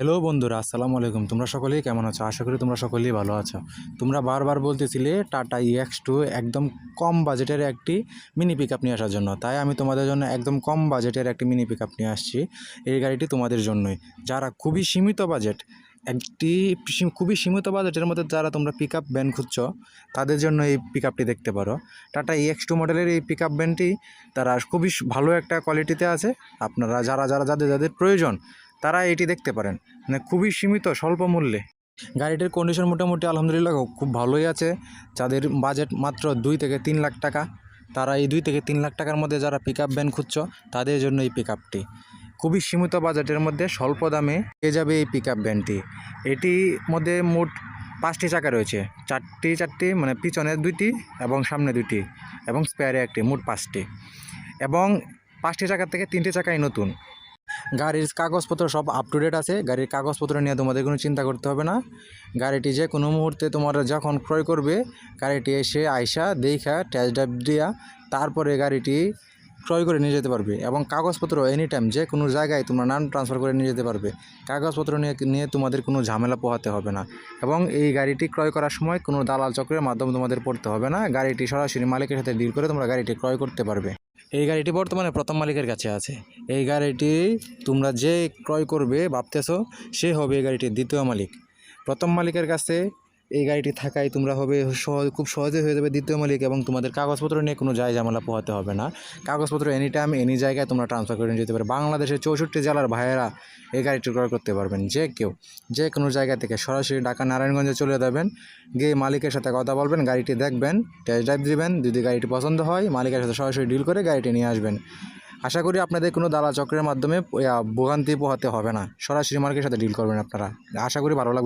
Hello বন্ধুরা, আসসালামু আলাইকুম। তোমরা সকলেই কেমন আছো? আশা করি তোমরা সকলেই ভালো আছো। তোমরা বারবার বলতেছিলে টাটা ইএক্স টু একদম কম বাজেটের একটি মিনি পিক আপ নিয়ে আসার জন্য। তাই আমি তোমাদের জন্য একদম কম বাজেটের একটি মিনি পিক আপ নিয়ে আসছি এই গাড়িটি তোমাদের জন্যই। যারা খুবই সীমিত বাজেট একটি খুবই সীমিত বাজেটের মধ্যে যারা তোমরা পিক আপ ভ্যান খুঁজছ, তাদের জন্য এই পিক আপটি দেখতে পারো। টাটা ইএক্স টু মডেলের এই পিক আপ ভ্যানটি তারা খুবই ভালো একটা কোয়ালিটিতে আছে। আপনারা যারা যারা যাদের যাদের প্রয়োজন তারা এটি দেখতে পারেন। মানে খুবই সীমিত, স্বল্প মূল্যে। গাড়িটির কন্ডিশন মোটামুটি আলহামদুলিল্লাহ খুব ভালোই আছে। যাদের বাজেট মাত্র দুই থেকে তিন লাখ টাকা, তারা এই দুই থেকে তিন লাখ টাকার মধ্যে যারা পিক আপ ভ্যান খুঁজছ, তাদের জন্য এই পিক আপটি খুবই সীমিত বাজেটের মধ্যে স্বল্প দামে পেয়ে যাবে এই পিক আপ ভ্যানটি এটির মধ্যে মোট পাঁচটি চাকা রয়েছে। চারটি চারটি মানে পিছনে দুইটি এবং সামনে দুইটি এবং স্পেয়ারে একটি, মোট পাঁচটি। এবং পাঁচটি চাকা থেকে তিনটি চাকাই নতুন। গাড়ির কাগজপত্র সব আপ টু ডেট আছে। গাড়ির কাগজপত্র নিয়ে তোমাদের কোনো চিন্তা করতে হবে না। গাড়িটি যে কোনো মুহূর্তে তোমরা যখন ক্রয় করবে, গাড়িটি এসে আইসা দেখা টেস্ট ড্রাইভ দিয়া তারপরে গাড়িটি ক্রয় করে নিয়ে যেতে পারবে এবং কাগজপত্র এনি টাইম যে কোনো জায়গায় তোমরা নাম ট্রান্সফার করে নিয়ে যেতে পারবে। কাগজপত্র নিয়ে নিয়ে তোমাদের কোনো ঝামেলা পোহাতে হবে না এবং এই গাড়িটি ক্রয় করার সময় কোনো দালাল চক্রের মাধ্যমে তোমাদের পড়তে হবে না। গাড়িটি সরাসরি মালিকের সাথে ডিল করে তোমরা গাড়িটি ক্রয় করতে পারবে। এই গাড়িটি বর্তমানে প্রথম মালিকের কাছে আছে। এই গাড়িটি তোমরা যে ক্রয় করবে, ভাবতেছ, সে হবে এই গাড়িটির দ্বিতীয় মালিক। প্রথম মালিকের কাছে এই গাড়িটি থাকায় তোমরা হবে সহজ খুব সহজে হয়ে যাবে দ্বিতীয় মালিক এবং তোমাদের কাগজপত্র নিয়ে কোনো যায় ঝামেলা পোহাতে হবে না। কাগজপত্র এনি টাইম এনি জায়গায় তোমরা ট্রান্সফার করে নিয়ে যেতে পারবে বাংলাদেশের চৌষট্টি জেলার ভাইয়েরা এই গাড়িটি ক্রয় করতে পারবেন। যে কেউ, যে কোনো জায়গা থেকে সরাসরি ঢাকা নারায়ণগঞ্জে চলে যাবেন, গিয়ে মালিকের সাথে কথা বলবেন, গাড়িটি দেখবেন টেস্ট ড্রাইভ দিবেন, যদি গাড়িটি পছন্দ হয়, মালিকের সাথে সরাসরি ডিল করে গাড়িটি নিয়ে আসবেন। আশা করি আপনাদের কোনো দালা চক্রের মাধ্যমে ভোগান্তি পোহাতে হবে না। সরাসরি মালিকের সাথে ডিল করবেন আপনারা। আশা করি ভালো লাগবে।